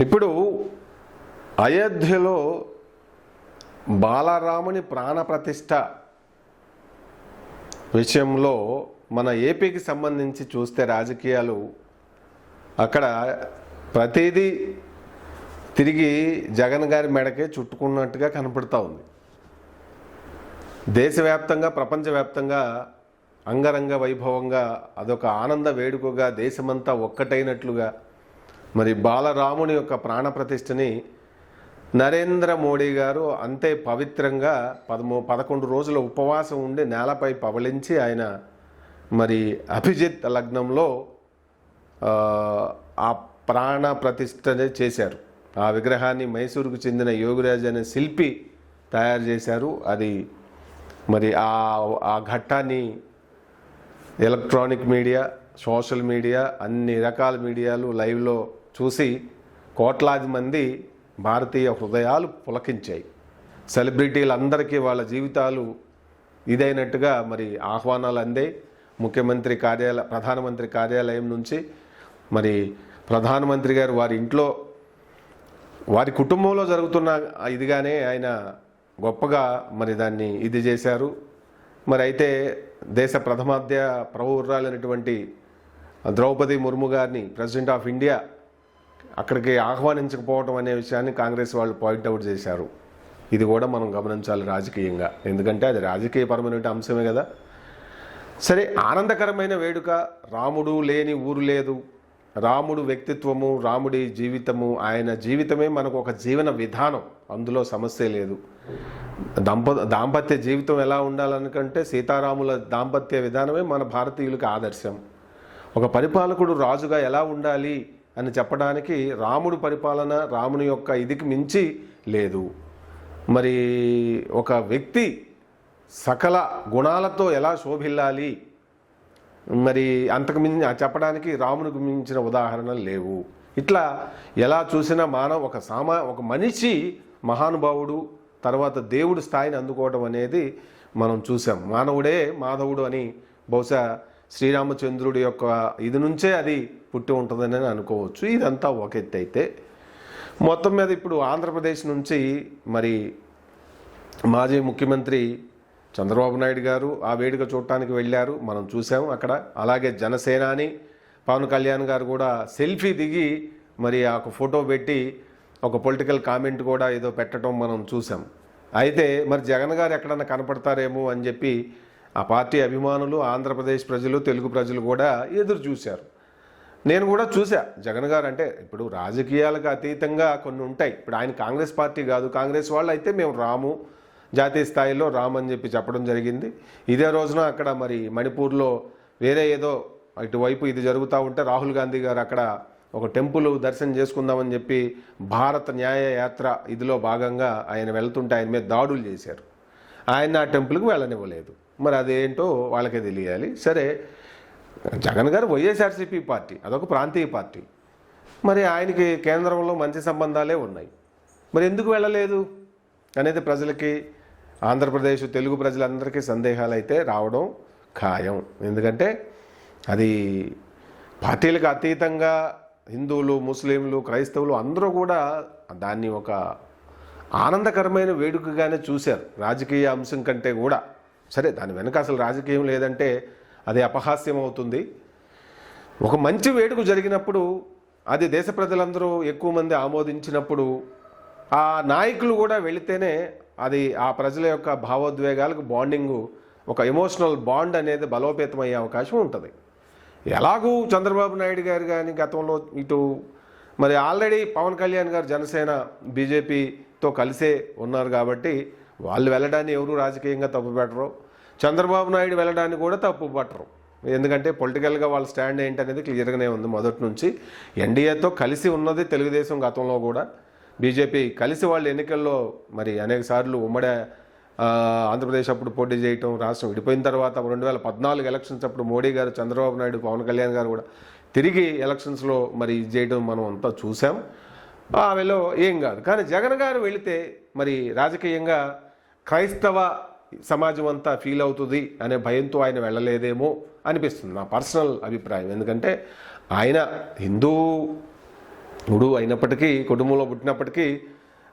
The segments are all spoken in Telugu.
ఇప్పుడు అయోధ్యలో బాలరాముని ప్రాణప్రతిష్ఠ విషయంలో మన ఏపీకి సంబంధించి చూస్తే రాజకీయాలు అక్కడ ప్రతిదీ తిరిగి జగన్ గారి మెడకే చుట్టుకున్నట్టుగా కనపడుతూ ఉంది. దేశవ్యాప్తంగా ప్రపంచవ్యాప్తంగా అంగరంగ వైభవంగా అదొక ఆనంద వేడుకగా దేశమంతా ఒక్కటైనట్లుగా మరి బాలరాముని యొక్క ప్రాణప్రతిష్ఠని నరేంద్ర మోడీ గారు అంతే పవిత్రంగా పదమూ పదకొండు రోజుల ఉపవాసం ఉండి నేలపై పవళించి ఆయన మరి అభిజిత్ లగ్నంలో ఆ, ప్రాణ ప్రతిష్ఠ చేశారు. ఆ విగ్రహాన్ని మైసూరుకు చెందిన యోగిరాజ్ అనే శిల్పి తయారు చేశారు. అది మరి ఆ ఆ ఘట్టాన్ని ఎలక్ట్రానిక్ మీడియా సోషల్ మీడియా అన్ని రకాల మీడియాలు లైవ్లో చూసి కోట్లాది మంది భారతీయ హృదయాలు పులకించాయి. సెలబ్రిటీలందరికీ వాళ్ళ జీవితాలు ఇదైనట్టుగా మరి ఆహ్వానాలు అందే. ముఖ్యమంత్రి కార్యాలయ ప్రధానమంత్రి కార్యాలయం నుంచి మరి ప్రధానమంత్రి గారు వారి ఇంట్లో వారి కుటుంబంలో జరుగుతున్న ఇదిగానే ఆయన గొప్పగా మరి దాన్ని ఇది చేశారు. మరి అయితే దేశ ప్రథమాధ్య ప్రౌర్రాలైనటువంటి ద్రౌపది ముర్ము గారిని ప్రెసిడెంట్ ఆఫ్ ఇండియా అక్కడికి ఆహ్వానించకపోవడం అనే విషయాన్ని కాంగ్రెస్ వాళ్ళు పాయింట్అవుట్ చేశారు. ఇది కూడా మనం గమనించాలి రాజకీయంగా. ఎందుకంటే అది రాజకీయపరమైన అంశమే కదా. సరే ఆనందకరమైన వేడుక రాముడు లేని ఊరు లేదు. రాముడు వ్యక్తిత్వము రాముడి జీవితము ఆయన జీవితమే మనకు ఒక జీవన విధానం. అందులో సమస్య లేదు. దంప దాంపత్య జీవితం ఎలా ఉండాలనుకంటే సీతారాముల దాంపత్య విధానమే మన భారతీయులకు ఆదర్శం. ఒక పరిపాలకుడు రాజుగా ఎలా ఉండాలి? అని చెప్పడానికి రాముడు పరిపాలన రాముని యొక్క ఇదికి మించి లేదు. మరి ఒక వ్యక్తి సకల గుణాలతో ఎలా శోభిల్లాలి? మరి అంతకు మించి చెప్పడానికి రామునికి మించిన ఉదాహరణలు లేవు. ఇట్లా ఎలా చూసినా మానవ ఒక సామా ఒక మనిషి మహానుభావుడు తర్వాత దేవుడు స్థాయిని అందుకోవడం అనేది మనం చూసాం. మానవుడే మాధవుడు అని బహుశా శ్రీరామచంద్రుడి యొక్క ఇది నుంచే అది పుట్టి ఉంటుందని అనుకోవచ్చు. ఇదంతా ఒక ఎత్తు అయితే మొత్తం మీద ఇప్పుడు ఆంధ్రప్రదేశ్ నుంచి మరి మాజీ ముఖ్యమంత్రి చంద్రబాబు నాయుడు గారు ఆ వేడుక చూడటానికి వెళ్ళారు. మనం చూసాం అక్కడ. అలాగే జనసేనాని పవన్ కళ్యాణ్ గారు కూడా సెల్ఫీ దిగి మరి ఆ ఒక ఫోటో పెట్టి ఒక పొలిటికల్ కామెంట్ కూడా ఏదో పెట్టడం మనం చూసాం. అయితే మరి జగన్ గారు ఎక్కడన్నా కనపడతారేమో అని చెప్పి ఆ పార్టీ అభిమానులు ఆంధ్రప్రదేశ్ ప్రజలు తెలుగు ప్రజలు కూడా ఎదురు చూశారు. నేను కూడా చూసా జగన్ గారు అంటే ఇప్పుడు రాజకీయాలకు అతీతంగా కొన్ని ఉంటాయి. ఇప్పుడు ఆయన కాంగ్రెస్ పార్టీ కాదు. కాంగ్రెస్ వాళ్ళు అయితే మేము రాము జాతీయ స్థాయిలో రామ్ అని చెప్పి చెప్పడం జరిగింది. ఇదే రోజున అక్కడ మరి మణిపూర్లో వేరే ఏదో ఇటువైపు ఇది జరుగుతూ ఉంటే రాహుల్ గాంధీ గారు అక్కడ ఒక టెంపుల్ దర్శనం చేసుకుందామని చెప్పి భారత న్యాయ యాత్ర ఇదిలో భాగంగా ఆయన వెళ్తుంటే ఆయన మీద దాడులు చేశారు. ఆయన ఆ టెంపుల్కి వెళ్ళనివ్వలేదు. మరి అదేంటో వాళ్ళకే తెలియాలి. సరే జగన్ గారు వైఎస్ఆర్సీపీ పార్టీ అదొక ప్రాంతీయ పార్టీ. మరి ఆయనకి కేంద్రంలో మంచి సంబంధాలే ఉన్నాయి. మరి ఎందుకు వెళ్ళలేదు? అనేది ప్రజలకి ఆంధ్రప్రదేశ్ తెలుగు ప్రజలందరికీ సందేహాలు అయితే రావడం ఖాయం. ఎందుకంటే అది పార్టీలకు అతీతంగా హిందువులు ముస్లింలు క్రైస్తవులు అందరూ కూడా దాన్ని ఒక ఆనందకరమైన వేడుకగానే చూశారు. రాజకీయ అంశం కంటే కూడా. సరే దాని వెనక అసలు రాజకీయం లేదంటే అది అపహాస్యం అవుతుంది ఒక మంచి వేడుక జరిగినప్పుడు అది దేశ ప్రజలందరూ ఎక్కువ మంది ఆమోదించినప్పుడు ఆ నాయకులు కూడా వెళితేనే అది ఆ ప్రజల యొక్క భావోద్వేగాలకు బాండింగు ఒక ఎమోషనల్ బాండ్ అనేది బలోపేతమయ్యే అవకాశం ఉంటుంది. ఎలాగూ చంద్రబాబు నాయుడు గారు కానీ గతంలో ఇటు మరి ఆల్రెడీ పవన్ కళ్యాణ్ గారు జనసేన బీజేపీతో కలిసే ఉన్నారు కాబట్టి వాళ్ళు వెళ్ళడాన్ని ఎవరు రాజకీయంగా తప్పుపెట్టరు. చంద్రబాబు నాయుడు వెళ్ళడానికి కూడా తప్పు పట్టరు. ఎందుకంటే పొలిటికల్గా వాళ్ళ స్టాండ్ ఏంటనేది క్లియర్గానే ఉంది మొదటి నుంచి. ఎన్డీఏతో కలిసి ఉన్నది తెలుగుదేశం గతంలో కూడా. బీజేపీ కలిసి వాళ్ళు ఎన్నికల్లో మరి అనేక సార్లు ఉమ్మడి ఆంధ్రప్రదేశ్ అప్పుడు పోటీ చేయటం రాష్ట్రం విడిపోయిన తర్వాత రెండు వేల పద్నాలుగు ఎలక్షన్స్ అప్పుడు మోడీ గారు చంద్రబాబు నాయుడు పవన్ కళ్యాణ్ గారు కూడా తిరిగి ఎలక్షన్స్లో మరి ఇది చేయడం మనం అంతా చూసాం. ఆమెలో ఏం కాదు. కానీ జగన్ గారు వెళితే మరి రాజకీయంగా క్రైస్తవ సమాజం అంతా ఫీల్ అవుతుంది అనే భయంతో ఆయన వెళ్ళలేదేమో అనిపిస్తుంది. నా పర్సనల్ అభిప్రాయం. ఎందుకంటే ఆయన హిందూ అయినప్పటికీ కుటుంబంలో పుట్టినప్పటికీ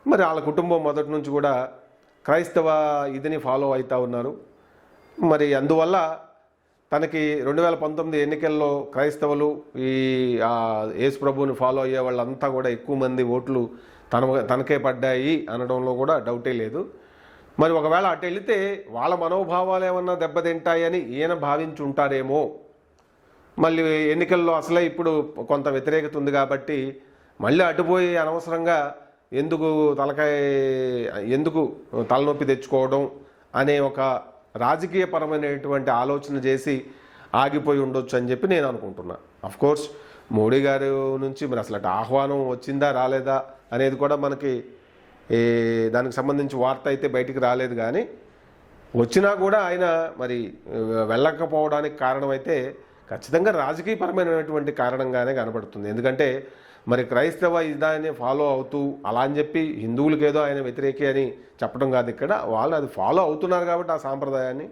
మరి వాళ్ళ కుటుంబం మొదటి నుంచి కూడా క్రైస్తవ ఇదిని ఫాలో అవుతూ ఉన్నారు. మరి అందువల్ల తనకి రెండు వేల పంతొమ్మిది ఎన్నికల్లో క్రైస్తవులు ఈ యేసు ప్రభువుని ఫాలో అయ్యే వాళ్ళంతా కూడా ఎక్కువ మంది ఓట్లు తన తనకే పడ్డాయి అనడంలో కూడా డౌటే లేదు. మరి ఒకవేళ అటు వెళితే వాళ్ళ మనోభావాలు ఏమన్నా దెబ్బతింటాయని ఈయన భావించి ఉంటారేమో మళ్ళీ ఎన్నికల్లో అసలే ఇప్పుడు కొంత వ్యతిరేకత ఉంది కాబట్టి మళ్ళీ అటుపోయి అనవసరంగా ఎందుకు తలకాయ ఎందుకు తలనొప్పి తెచ్చుకోవడం అనే ఒక రాజకీయపరమైనటువంటి ఆలోచన చేసి ఆగిపోయి ఉండొచ్చు అని చెప్పి నేను అనుకుంటున్నా. అఫ్ కోర్స్ మోడీ గారి నుంచి మరి అసలు అటు ఆహ్వానం వచ్చిందా రాలేదా అనేది కూడా మనకి దానికి సంబంధించి వార్త అయితే బయటికి రాలేదు కానీ వచ్చినా కూడా ఆయన మరి వెళ్ళకపోవడానికి కారణమైతే ఖచ్చితంగా రాజకీయపరమైనటువంటి కారణంగానే కనబడుతుంది. ఎందుకంటే మరి క్రైస్తవ ఇదాన్ని ఫాలో అవుతూ అలా అని చెప్పి హిందువులకి ఏదో ఆయన వ్యతిరేకి అని చెప్పడం కాదు ఇక్కడ. వాళ్ళు అది ఫాలో అవుతున్నారు కాబట్టి ఆ సాంప్రదాయాన్ని.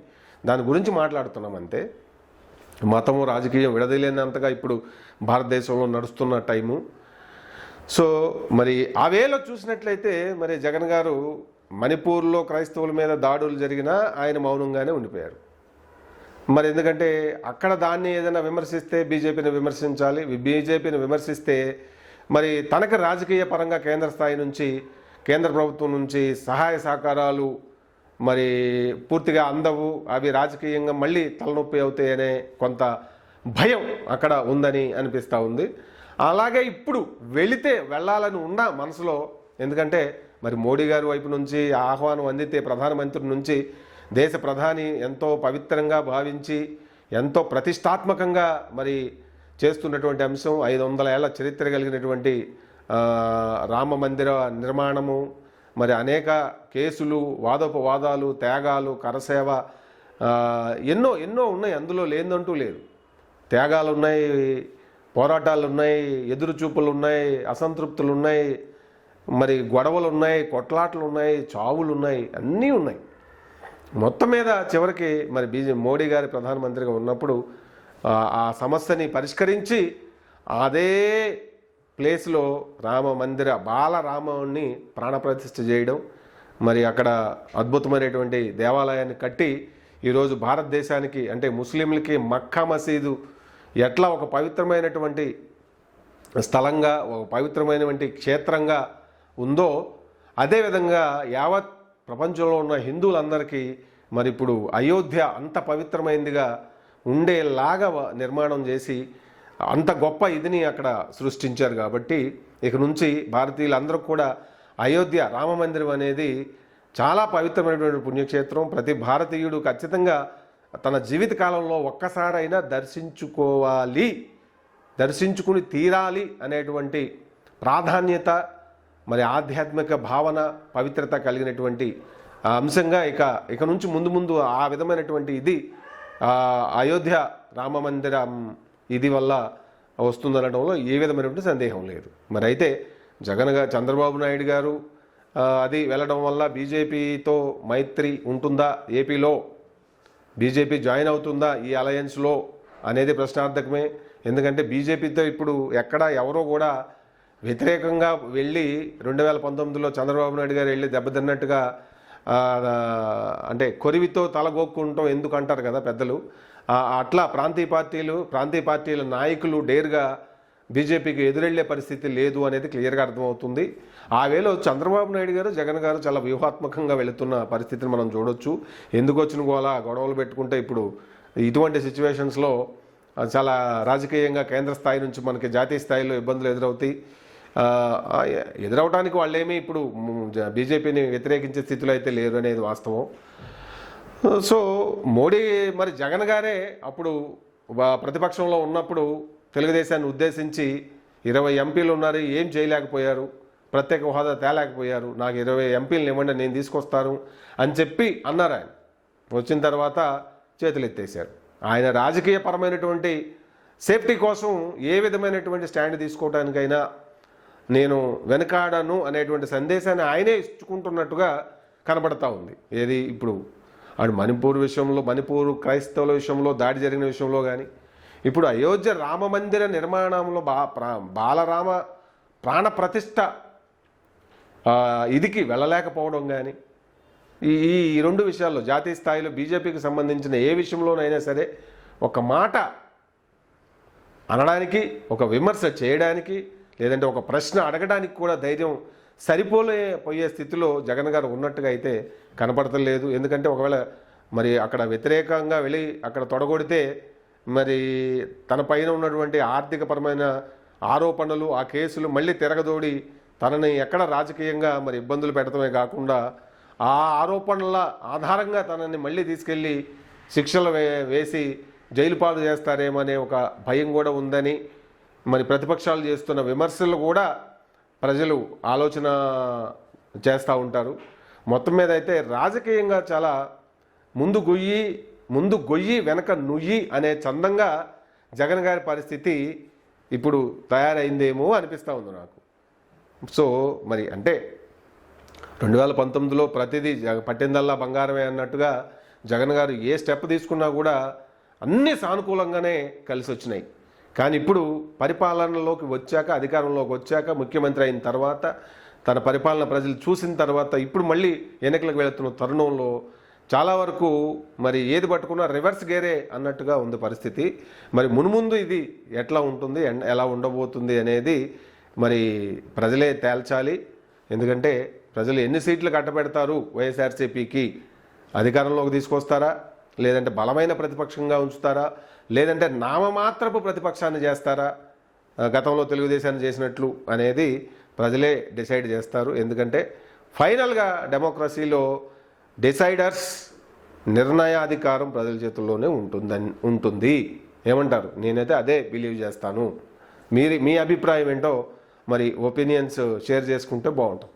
దాని గురించి మాట్లాడుతున్నాం అంతే. మతము రాజకీయం విడదీలేనంతగా ఇప్పుడు భారతదేశంలో నడుస్తున్న టైము. సో మరి ఆ వేలో చూసినట్లయితే మరి జగన్ గారు మణిపూర్లో క్రైస్తవుల మీద దాడులు జరిగినా ఆయన మౌనంగానే ఉండిపోయారు. మరి ఎందుకంటే అక్కడ దాన్ని ఏదైనా విమర్శిస్తే బీజేపీని విమర్శించాలి బీజేపీని విమర్శిస్తే మరి తనకు రాజకీయ పరంగా కేంద్ర స్థాయి నుంచి కేంద్ర ప్రభుత్వం నుంచి సహాయ సహకారాలు మరి పూర్తిగా అందవు అవి రాజకీయంగా మళ్ళీ తలనొప్పి అవుతాయనే కొంత భయం అక్కడ ఉందని అనిపిస్తూ ఉంది. అలాగే ఇప్పుడు వెళితే వెళ్ళాలని ఉన్న మనసులో ఎందుకంటే మరి మోడీ గారి వైపు నుంచి ఆహ్వానం అందితే ప్రధానమంత్రి నుంచి దేశ ప్రధాని ఎంతో పవిత్రంగా భావించి ఎంతో ప్రతిష్టాత్మకంగా మరి చేస్తున్నటువంటి అంశం ఐదు వందల ఏళ్ళ చరిత్ర కలిగినటువంటి రామ మందిర నిర్మాణము మరి అనేక కేసులు వాదోపవాదాలు త్యాగాలు కరసేవ ఎన్నో ఎన్నో ఉన్నాయి అందులో లేదంటూ లేదు. త్యాగాలు ఉన్నాయి పోరాటాలు ఉన్నాయి ఎదురు చూపులు ఉన్నాయి అసంతృప్తులు ఉన్నాయి మరి గొడవలు ఉన్నాయి కొట్లాటలు ఉన్నాయి చావులు ఉన్నాయి అన్నీ ఉన్నాయి. మొత్తం మీద చివరికి మరి బీజే మోడీ గారి ప్రధానమంత్రిగా ఉన్నప్పుడు ఆ, సమస్యని పరిష్కరించి అదే ప్లేస్లో రామ మందిర బాలరాముని ప్రాణప్రతిష్ఠ చేయడం మరి అక్కడ అద్భుతమైనటువంటి దేవాలయాన్ని కట్టి ఈరోజు భారతదేశానికి అంటే ముస్లింలకి మక్కా మసీదు ఎట్లా ఒక పవిత్రమైనటువంటి స్థలంగా ఒక పవిత్రమైనటువంటి క్షేత్రంగా ఉందో అదేవిధంగా యావత్ ప్రపంచంలో ఉన్న హిందువులందరికీ మరి ఇప్పుడు అయోధ్య అంత పవిత్రమైనదిగా ఉండేలాగా నిర్మాణం చేసి అంత గొప్ప ఇదిని అక్కడ సృష్టించారు కాబట్టి ఇక నుంచి భారతీయులందరూ కూడా అయోధ్య రామ మందిరం అనేది చాలా పవిత్రమైనటువంటి పుణ్యక్షేత్రం. ప్రతి భారతీయుడు ఖచ్చితంగా తన జీవిత కాలంలో ఒక్కసారైనా దర్శించుకోవాలి దర్శించుకుని తీరాలి అనేటువంటి ప్రాధాన్యత మరి ఆధ్యాత్మిక భావన పవిత్రత కలిగినటువంటి అంశంగా ఇక ఇక నుంచి ముందు ముందు ఆ విధమైనటువంటి ఇది అయోధ్య రామ మందిరం ఇది వల్ల వస్తుందనడంలో ఏ విధమైనటువంటి సందేహం లేదు. మరి అయితే జగన్ చంద్రబాబు నాయుడు గారు అది వెళ్ళడం వల్ల బీజేపీతో మైత్రి ఉంటుందా ఏపీలో? బీజేపీ జాయిన్ అవుతుందా ఈ అలయన్స్లో అనేది ప్రశ్నార్థకమే. ఎందుకంటే బీజేపీతో ఇప్పుడు ఎక్కడ ఎవరో కూడా వ్యతిరేకంగా వెళ్ళి రెండు వేల పంతొమ్మిదిలో చంద్రబాబు నాయుడు గారు వెళ్ళి దెబ్బతిన్నట్టుగా అంటే కొరివితో తలగొక్కుంటాం ఎందుకు అంటారు కదా పెద్దలు. అట్లా ప్రాంతీయ పార్టీలు ప్రాంతీయ పార్టీల నాయకులు డేర్గా బీజేపీకి ఎదురెళ్ళే పరిస్థితి లేదు అనేది క్లియర్గా అర్థమవుతుంది. ఆ వేళ చంద్రబాబు నాయుడు గారు జగన్ గారు చాలా వ్యూహాత్మకంగా వెళుతున్న పరిస్థితిని మనం చూడొచ్చు. ఎందుకు వచ్చిన గోలా గొడవలు పెట్టుకుంటే ఇప్పుడు ఇటువంటి సిచ్యువేషన్స్లో చాలా రాజకీయంగా కేంద్ర స్థాయి నుంచి మనకి జాతీయ స్థాయిలో ఇబ్బందులు ఎదురవుతాయి. ఎదురవడానికి వాళ్ళేమీ ఇప్పుడు బీజేపీని వ్యతిరేకించే స్థితిలో అయితే లేరు అనేది వాస్తవం. సో మోడీ మరి జగన్ గారే అప్పుడు ప్రతిపక్షంలో ఉన్నప్పుడు తెలుగుదేశాన్ని ఉద్దేశించి ఇరవై ఎంపీలు ఉన్నారు ఏం చేయలేకపోయారు ప్రత్యేక హోదా తేలేకపోయారు నాకు ఇరవై ఎంపీలను ఇవ్వండి నేను తీసుకొస్తాను అని చెప్పి అన్నారు ఆయన. వచ్చిన తర్వాత చేతులు ఎత్తేశారు ఆయన రాజకీయపరమైనటువంటి సేఫ్టీ కోసం ఏ విధమైనటువంటి స్టాండ్ తీసుకోవడానికైనా నేను వెనకాడను అనేటువంటి సందేశాన్ని ఆయనే ఇచ్చుకుంటున్నట్టుగా కనబడతా ఉంది. ఏది ఇప్పుడు అండ్ మణిపూర్ విషయంలో మణిపూర్ క్రైస్తవుల విషయంలో దాడి జరిగిన విషయంలో కానీ ఇప్పుడు అయోధ్య రామ మందిర నిర్మాణంలో బా ప్రా బాలరామ ప్రాణ ప్రతిష్ట ఇదికి వెళ్ళలేకపోవడం కానీ ఈ ఈ ఈ రెండు విషయాల్లో జాతీయ స్థాయిలో బీజేపీకి సంబంధించిన ఏ విషయంలోనైనా సరే ఒక మాట అనడానికి ఒక విమర్శ చేయడానికి లేదంటే ఒక ప్రశ్న అడగడానికి కూడా ధైర్యం సరిపోలే పోయే స్థితిలో జగన్ గారు ఉన్నట్టుగా అయితే కనపడతలేదు. ఎందుకంటే ఒకవేళ మరి అక్కడ వ్యతిరేకంగా వెళ్ళి అక్కడ తొడగొడితే మరి తన పైన ఉన్నటువంటి ఆర్థికపరమైన ఆరోపణలు ఆ కేసులు మళ్ళీ తిరగదోడి తనని ఎక్కడ రాజకీయంగా మరి ఇబ్బందులు పెడతామే కాకుండా ఆ ఆరోపణల ఆధారంగా తనని మళ్ళీ తీసుకెళ్ళి శిక్షలు వే వేసి జైలు పాలు చేస్తారేమో అనే ఒక భయం కూడా ఉందని మరి ప్రతిపక్షాలు చేస్తున్న విమర్శలు కూడా ప్రజలు ఆలోచన చేస్తూ ఉంటారు. మొత్తం మీద అయితే రాజకీయంగా చాలా ముందు గుయ్యి ముందు గొయ్యి వెనక నుయ్యి అనే చందంగా జగన్ గారి పరిస్థితి ఇప్పుడు తయారైందేమో అనిపిస్తూ ఉంది నాకు. సో మరి అంటే రెండు వేల పంతొమ్మిదిలో ప్రతిదీ జగ- పట్టిందల్లా బంగారమే అన్నట్టుగా జగన్ గారు ఏ స్టెప్ తీసుకున్నా కూడా అన్ని సానుకూలంగానే కలిసి వచ్చినాయి కానీ ఇప్పుడు పరిపాలనలోకి వచ్చాక అధికారంలోకి వచ్చాక ముఖ్యమంత్రి అయిన తర్వాత తన పరిపాలన ప్రజలు చూసిన తర్వాత ఇప్పుడు మళ్ళీ ఎన్నికలకు వెళుతున్న తరుణంలో చాలా వరకు మరి ఏది పట్టుకున్నా రివర్స్ గేరే అన్నట్టుగా ఉంది పరిస్థితి. మరి మునుముందు ఇది ఎట్లా ఉంటుంది ఎన్- ఎలా ఉండబోతుంది అనేది మరి ప్రజలే తేల్చాలి. ఎందుకంటే ప్రజలు ఎన్ని సీట్లు కట్టబెడతారు వైఎస్ఆర్సీపీకి? అధికారంలోకి తీసుకొస్తారా? లేదంటే బలమైన ప్రతిపక్షంగా ఉంచుతారా? లేదంటే నామమాత్రపు ప్రతిపక్షాన్ని చేస్తారా? గతంలో తెలుగుదేశాన్ని చేసినట్లు అనేది ప్రజలే డిసైడ్ చేస్తారు. ఎందుకంటే ఫైనల్గా డెమోక్రసీలో డిసైడర్స్ నిర్ణయాధికారం ప్రజల చేతుల్లోనే ఉంటుందని ఉంటుంది. ఏమంటారు? నేనైతే అదే బిలీవ్ చేస్తాను. మీరు మీ అభిప్రాయం ఏంటో మరి ఒపీనియన్స్ షేర్ చేసుకుంటే బాగుంటుంది.